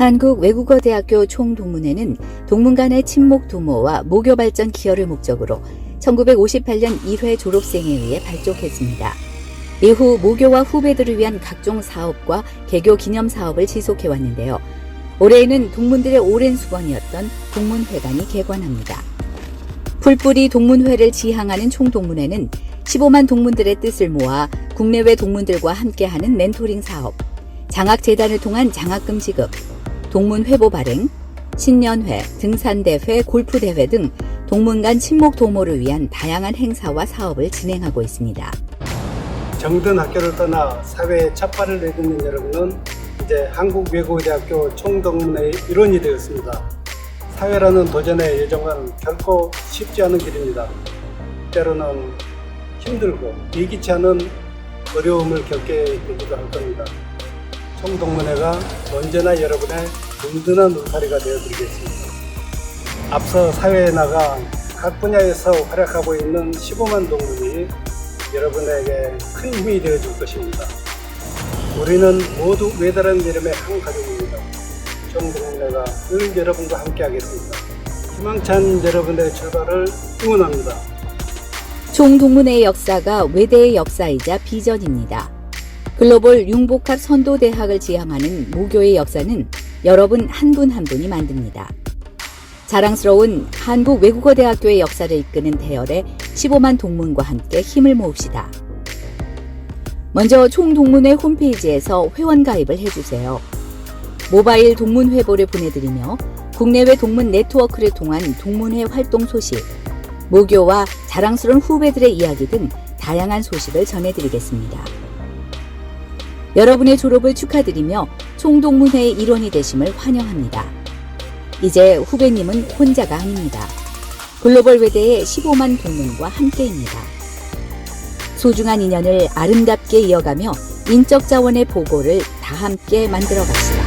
한국외국어대학교 총동문회는 동문 간의 친목 도모와 모교 발전 기여를 목적으로 1958년 1회 졸업생에 의해 발족했습니다. 이후 모교와 후배들을 위한 각종 사업과 개교 기념 사업을 지속해 왔는데요. 올해에는 동문들의 오랜 수건이었던 동문회관이 개관합니다. 풀뿌리 동문회를 지향하는 총동문회는 15만 동문들의 뜻을 모아 국내외 동문들과 함께하는 멘토링 사업, 장학재단을 통한 장학금 지급, 동문 회보 발행, 신년회, 등산대회, 골프대회 등 동문 간 친목 도모를 위한 다양한 행사와 사업을 진행하고 있습니다. 정든 학교를 떠나 사회에 첫 발을 내딛는 여러분은 이제 한국외국어대학교 총동문회의 일원이 되었습니다. 사회라는 도전의 여정은 결코 쉽지 않은 길입니다. 때로는 힘들고 예기치 않은 어려움을 겪게 되기도 할 겁니다. 총동문회가 언제나 여러분의 든든한 울타리가 되어드리겠습니다. 앞서 사회에 나가 각 분야에서 활약하고 있는 15만 동문이 여러분에게 큰 힘이 되어줄 것입니다. 우리는 모두 외다른 여름의 한 가족입니다. 총동문회가 늘 여러분과 함께하겠습니다. 희망찬 여러분의 출발을 응원합니다. 총동문회의 역사가 외대의 역사이자 비전입니다. 글로벌 융복합 선도대학을 지향하는 모교의 역사는 여러분 한분한 분이 만듭니다. 자랑스러운 한국 외국어 대학교의 역사를 이끄는 대열에 15만 동문과 함께 힘을 모읍시다. 먼저 총동문회 홈페이지에서 회원 가입을 해주세요. 모바일 동문 회보를 보내드리며 국내외 동문 네트워크를 통한 동문회 활동 소식, 모교와 자랑스러운 후배들의 이야기 등 다양한 소식을 전해드리겠습니다. 여러분의 졸업을 축하드리며 총동문회의 일원이 되심을 환영합니다. 이제 후배님은 혼자가 아닙니다. 글로벌 외대의 15만 동문과 함께입니다. 소중한 인연을 아름답게 이어가며 인적 자원의 보고를 다 함께 만들어 갑시다.